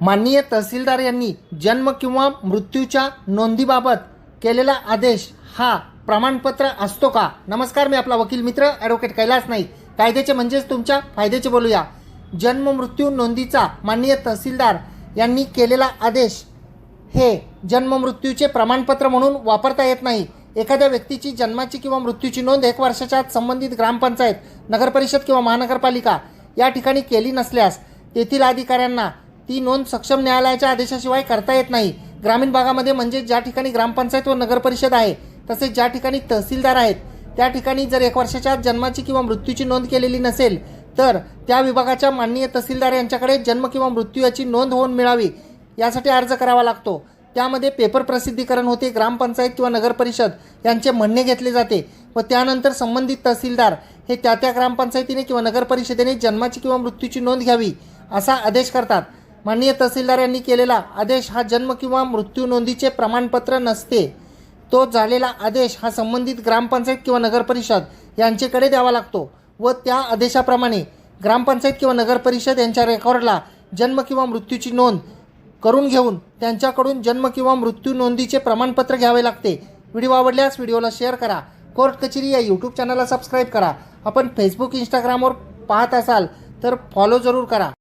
माननीय तहसीलदार यांनी जन्म किंवा मृत्यूच्या नोंदीबाबत केलेला आदेश हा प्रमाणपत्र असतो का? नमस्कार मी आपला वकील मित्र ॲडव्होकेट कैलास नाईक. कायद्याचे म्हणजेच तुमच्या फायद्याचे बोलूया. जन्म मृत्यू नोंदीचा माननीय तहसीलदार यांनी केलेला आदेश हे जन्म मृत्यूचे प्रमाणपत्र म्हणून वापरता येत नाही. एखाद्या व्यक्तीची जन्माची किंवा मृत्यूची नोंद एक वर्षाच्या आत संबंधित ग्रामपंचायत नगरपरिषद किंवा महानगरपालिका या ठिकाणी केली नसल्यास तेथील अधिकाऱ्यांना ती नोंद सक्षम न्यायालयाच्या आदेशाशिवाय करता येत नाही. ग्रामीण भागामध्ये म्हणजे ज्या ठिकाणी ग्रामपंचायत व नगरपरिषद आहे तसेच ज्या ठिकाणी तहसीलदार आहेत त्या ठिकाणी जर एक वर्षाच्या आत जन्माची किंवा मृत्यूची नोंद केलेली नसेल तर त्या विभागाच्या माननीय तहसीलदार यांच्याकडे जन्म किंवा मृत्यू याची नोंद होऊन मिळावी यासाठी अर्ज करावा लागतो. त्यामध्ये पेपर प्रसिद्धीकरण होते ग्रामपंचायत किंवा नगरपरिषद यांचे म्हणणे घेतले जाते व त्यानंतर संबंधित तहसीलदार हे त्या त्या ग्रामपंचायतीने किंवा नगरपरिषदेने जन्माची किंवा मृत्यूची नोंद घ्यावी असा आदेश करतात. माननीय तहसीलदार यांनी केलेला आदेश हा जन्म किंवा मृत्यू नोंदीचे प्रमाणपत्र नसते. तो झालेला आदेश हा संबंधित ग्रामपंचायत किंवा नगरपरिषद यांच्याकडे द्यावा लागतो व त्या आदेशाप्रमाणे ग्रामपंचायत किंवा नगरपरिषद यांच्या रेकॉर्डला जन्म किंवा मृत्यूची नोंद करून घेऊन त्यांच्याकडून जन्म किंवा मृत्यू नोंदीचे प्रमाणपत्र घ्यावे लागते. व्हिडिओ आवडल्यास व्हिडिओला शेअर करा. कोर्ट कचेरी या यूट्यूब चॅनलला सबस्क्राईब करा. आपण फेसबुक इंस्टाग्रामवर पाहत असाल तर फॉलो जरूर करा.